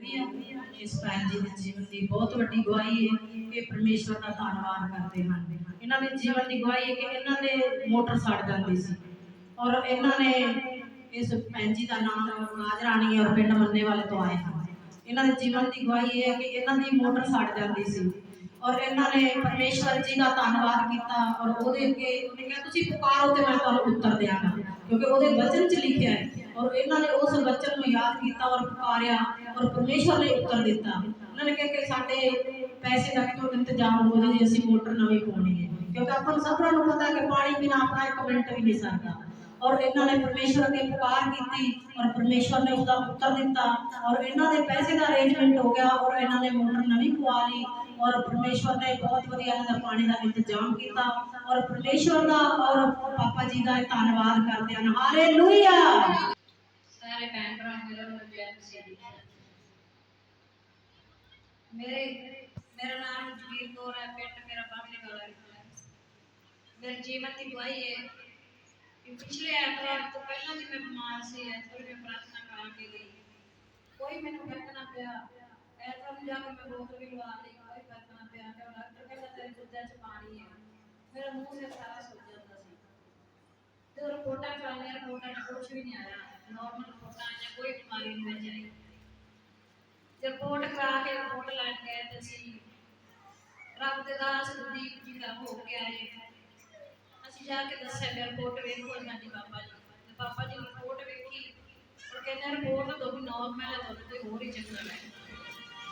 ਇਸ ਭੈਣ ਜੀ ਦੇ ਜੀਵਨ ਦੀ ਬਹੁਤ ਵੱਡੀ ਗਵਾਹੀ ਹੈ ਇਹ ਪਰਮੇਸ਼ਵਰ ਦਾ ਧੰਨਵਾਦ ਕਰਦੇ ਹਨ। ਇਹਨਾਂ ਦੇ ਜੀਵਨ ਦੀ ਗਵਾਹੀ ਹੈ ਕਿ ਇਹਨਾਂ ਦੇ ਮੋਟਰ ਸੜ ਜਾਂਦੀ ਸੀ। ਔਰ ਇਹਨਾਂ ਨੇ ਇਸ ਭੈਣ ਜੀ ਦਾ ਨਾਮ ਰਾਜ ਰਾਣੀ ਔਰ ਪਿੰਡ ਮੰਨੇ ਵਾਲੇ ਤੋਂ ਆਏ ਹਨ। ਇਹਨਾਂ ਦੇ ਜੀਵਨ ਦੀ ਗਵਾਹੀ ਹੈ ਕਿ ਇਹਨਾਂ ਦੀ ਮੋਟਰ ਸੜ ਜਾਂਦੀ ਸੀ। ਔਰ ਇਹਨਾਂ ਨੇ ਪਰਮੇਸ਼ਵਰ ਜੀ ਦਾ ਧੰਨਵਾਦ ਕੀਤਾ ਔਰ ਉਹਦੇ ਅੱਗੇ ਉਹਨੇ ਕਿਹਾ, ਤੁਸੀਂ ਪੁਕਾਰੋ ਤੇ ਮੈਂ ਤੁਹਾਨੂੰ ਉੱਤਰ ਦਿਆਂਗਾ। ਕਿਉਂਕਿ ਉਹਦੇ ਵਚਨ 'ਚ ਲਿਖਿਆ ਹੈ ਔਰ ਇਹਨਾਂ ਨੇ ਉਸ ਬਚਨ ਨੂੰ ਯਾਦ ਕੀਤਾ ਔਰ ਪੁਕਾਰਿਆ ਔਰ ਪਰਮੇਸ਼ਵਰ ਨੇ ਉੱਤਰ ਦਿੱਤਾ। ਉਹਨਾਂ ਨੇ ਕਿਹਾ ਕਿ ਸਾਡੇ ਪੈਸੇ ਦਾ ਕਿਉਂ ਇੰਤਜ਼ਾਮ ਹੋ ਜੇ, ਅਸੀਂ ਮੋਟਰ ਨਵੀਂ ਪਾਉਣੀ ਹੈ। ਕਿਉਂਕਿ ਆਪਾਂ ਨੂੰ ਸਭਰਾਂ ਨੂੰ ਪਤਾ ਕਿ ਪਾਣੀ ਬਿਨਾ ਆਪਣਾ ਇੱਕ ਮਿੰਟ ਵੀ ਨਹੀਂ ਸਰਦਾ। ਔਰ ਇਹਨਾਂ ਨੇ ਪਰਮੇਸ਼ਵਰ ਅੱਗੇ ਪੁਕਾਰ ਕੀਤੀ ਔਰ ਪਰਮੇਸ਼ਵਰ ਨੇ ਉਹਦਾ ਉੱਤਰ ਦਿੱਤਾ ਔਰ ਇਹਨਾਂ ਦੇ ਪੈਸੇ ਦਾ ਅਰੇਂਜਮੈਂਟ ਹੋ ਗਿਆ ਔਰ ਇਹਨਾਂ ਨੇ ਮੋਟਰ ਨਵੀਂ ਪਵਾ ਲਈ ਔਰ ਪਰਮੇਸ਼ਵਰ ਨੇ ਬਹੁਤ ਵਧੀਆ ਇਹਨਾਂ ਦਾ ਪਾਣੀ ਦਾ ਇੰਤਜ਼ਾਮ ਕੀਤਾ ਔਰ ਪਰਮੇਸ਼ਵਰ ਦਾ ਔਰ ਪਾਪਾ ਜੀ ਦਾ ਧੰਨਵਾਦ ਕਰਦੇ ਹਨ। ਹਾਲੇਲੂਇਆ ਸਾਰੇ ਭੈਣ ਭਰਾ ਮੇਰੇ ਨੂੰ ਜੈ ਮਸੀਹ ਦੀ ਮੇਰੇ ਮੇਰਾ ਨਾਮ ਜਗੀਰ ਕੌਰ ਹੈ ਪਿੰਡ ਮੇਰਾ ਬਾਹਮਣੀ ਵਾਲਾ ਹੈ ਮੇਰੇ ਜੀਵਨ ਦੀ ਗਵਾਹੀ ਹੈ ਕਿ ਪਿਛਲੇ ਐਤਵਾਰ ਤੋਂ ਪਹਿਲਾਂ ਵੀ ਮੈਂ ਬਿਮਾਰ ਸੀ ਐਤਵਾਰ ਮੈਂ ਪ੍ਰਾਰਥਨਾ ਕਰਾ ਕੇ ਗਈ ਕੋਈ ਮੈਨੂੰ ਫ਼ਰਕ ਨਾ ਪਿਆ ਐਤਵਾਰ ਨੂੰ ਜਾ ਕੇ ਮੈਂ ਬੋਤਲ ਵੀ ਲਵਾ ਲਈ ਕੋਈ ਫ਼ਰਕ ਨਾ ਪਿਆ ਤੇ ਡਾਕਟਰ ਕਹਿੰਦਾ ਤੇਰੇ ਗੁਰਦਿਆਂ 'ਚ ਪਾਣੀ ਹੈ ਮੇਰਾ ਮੂੰਹ ਸੇ ਸਾਰਾ ਸੁੱਜ ਜਾਂਦਾ ਸੀ ਤੇ ਰਿਪੋਰਟਾਂ ਕਰਾਈਆਂ ਰਿਪੋਰਟਾਂ 'ਚ ਕੁਝ ਵੀ ਨਹੀਂ ਆਇਆ ਨਾਰਮਲ ਰਿਪੋਰਟਾਂ ਆਈਆਂ ਕੋਈ ਬਿਮਾਰੀ ਨਹੀਂ ਵਿੱਚ ਆਈ ਤੇ ਕਰਾ ਕੇ ਰਿਪੋਰਟ ਲੈਣ ਗਏ ਤੇ ਅਸੀਂ ਰੱਬ ਦੇ ਦਾਸ ਗੁਰਦੀਪ ਜੀ ਦਾ ਹੋ ਕੇ ਆਏ। ਅਸੀਂ ਜਾ ਕੇ ਦੱਸਿਆ ਕਿ ਰਿਪੋਰਟ ਵੇਖੋ ਸਾਡੀ ਪਾਪਾ ਜੀ ਤੇ ਪਾਪਾ ਜੀ ਰਿਪੋਰਟ ਵੇਖੀ ਉਹ ਕਹਿੰਦੇ ਰਿਪੋਰਟ ਤੋਂ ਵੀ ਨਾਰਮਲ ਹੈ ਤੁਹਾਡੇ ਤੇ ਹੋਰ ਹੀ ਚੰਗਾ ਹੈ।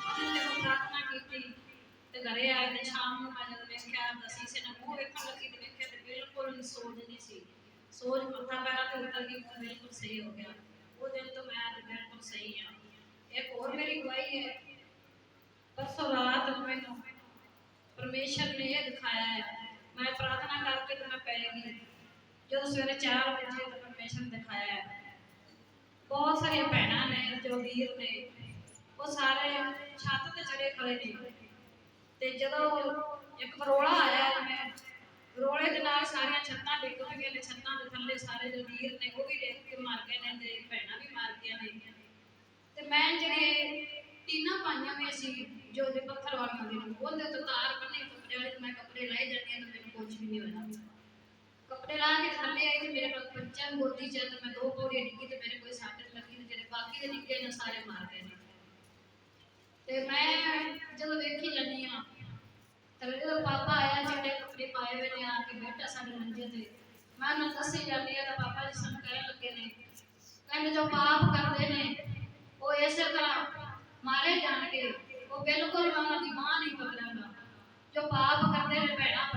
ਅਸੀਂ ਜਦੋਂ ਪ੍ਰਾਰਥਨਾ ਕੀਤੀ ਤੇ ਘਰੇ ਆਏ ਤੇ ਸ਼ਾਮ ਨੂੰ ਮੈਂ ਜਦੋਂ ਵੇਖਿਆ ਤਾਂ ਸੀਸੇ ਨਾਲ ਮੂੰਹ ਵੇਖਣ ਲੱਗੀ ਤੇ ਵੇਖਿਆ ਤੇ ਬਿਲਕੁਲ ਸੋਜ ਨਹੀਂ ਸੀ ਸੋਜ ਮੱਥਾ ਪੈਰਾਂ ਤੇ ਉਤਰ ਗਈ ਤੇ ਬਿਲਕੁਲ ਸਹੀ ਹੋ ਗਿਆ। ਉਹ ਦਿਨ ਤੋਂ ਮੈਂ ਅੱਜ ਬਿਲਕੁਲ ਸਹੀ ਹਾਂ। ਇੱਕ ਹੋਰ ਮੇਰੀ ਗਵਾਹੀ ਹੈ। ਪਰਸੋਂ ਰਾਤ ਨੂੰ ਮੈਨੂੰ ਪਰਮੇਸ਼ਰ ਨੇ ਇਹ ਦਿਖਾਇਆ ਹੈ। ਮੈਂ ਪ੍ਰਾਰਥਨਾ ਕਰਕੇ ਤੇ ਮੈਂ ਪੈ ਗਈ। ਜਦੋਂ ਸਵੇਰੇ 4 ਵਜੇ ਤੇ ਪਰਮੇਸ਼ਰ ਬਹੁਤ ਸਾਰੀਆਂ ਭੈਣਾਂ ਨੇ, ਜੋ ਵੀਰ ਨੇ। ਉਹ ਸਾਰੇ ਛੱਤ ਤੇ ਚੜੇ ਖੜੇ ਨੇ। ਤੇ ਜਦੋਂ ਇੱਕ ਬਰੋਲਾ ਆਇਆ ਮੈਂ ਬਰੋਲੇ ਦੇ ਨਾਲ ਸਾਰੀਆਂ ਛੱਤਾਂ ਡਿੱਗ ਪਈਆਂ ਨੇ, ਛੱਤਾਂ ਦੇ ਥੱਲੇ ਸਾਰੇ ਜੋ ਵੀਰ ਨੇ ਉਹ ਵੀ ਡਿੱਗ ਕੇ ਮਰ ਗਏ ਨੇ ਤੇ ਭੈਣਾਂ ਵੀ ਮਰ ਗਈਆਂ ਨੇ। ਤੇ ਮੈਂ ਜਿਹੜੇ ਟੀਨਾ ਪਾਈਆਂ ਹੋਈਆਂ ਸੀ, ਜੋ ਦੇ ਪੱਥਰ ਵਾਲੀਆਂ ਹੁੰਦੀਆਂ ਉਹਦੇ ਤੋਂ ਤਾਰ ਬੰਨੇ ਕੱਪੜੇ ਵਾਲੇ ਮੈਂ ਕੱਪੜੇ ਲਾਈ ਜਾਂਦੀ ਹਾਂ ਤੇ ਮੈਨੂੰ ਕੁਝ ਵੀ ਨਹੀਂ ਹੋਇਆ। ਕੱਪੜੇ ਲਾ ਕੇ ਥੱਲੇ ਆਈ ਤੇ ਮੇਰੇ ਕੋਲ ਬੱਚਾ ਗੋਦੀ ਚ ਤੇ ਮੈਂ ਦੋ ਪੌੜੀਆਂ ਡਿੱਗੀ ਤੇ ਮੇਰੇ ਕੋਈ ਸੱਟ ਲੱਗੀ ਤੇ ਜਿਹੜੇ ਬਾਕੀ ਦੇ ਡਿੱਗੇ ਨੇ ਸਾਰੇ ਮਾਰ ਗਏ ਨੇ। ਤੇ ਮੈਂ ਜਦੋਂ ਵੇਖੀ ਜਾਂਦੀ ਆ ਤੇ ਜਦੋਂ ਪਾਪਾ ਆਇਆ ਚਿੱਟੇ ਆ ਕੇ ਬੈਠਾ ਸਾਡੇ ਮੰਜੇ ਤੇ। ਮੈਂ ਉਹਨੂੰ ਦੱਸੀ ਜਾਂਦੀ ਆ ਤਾਂ ਪਾਪਾ ਜੀ ਸਾਨੂੰ ਕਹਿਣ ਲੱਗੇ ਨੇ। ਕਹਿੰਦੇ, ਜੋ ਪਾਪ ਕਰਦੇ ਨੇ, ਉਹ ਇਸੇ ਤਰ੍ਹਾਂ ਮਾਰੇ ਜਾਣਗੇ। ਉਹ ਬਿਲਕੁਲ ਵੀ ਉਹਨਾਂ ਦੀ ਮਾਂ ਨਹੀਂ ਪਕੜਾਂਗਾ ਜੋ ਪਾਪ ਕਰਦੇ ਨੇ, ਭੈਣਾ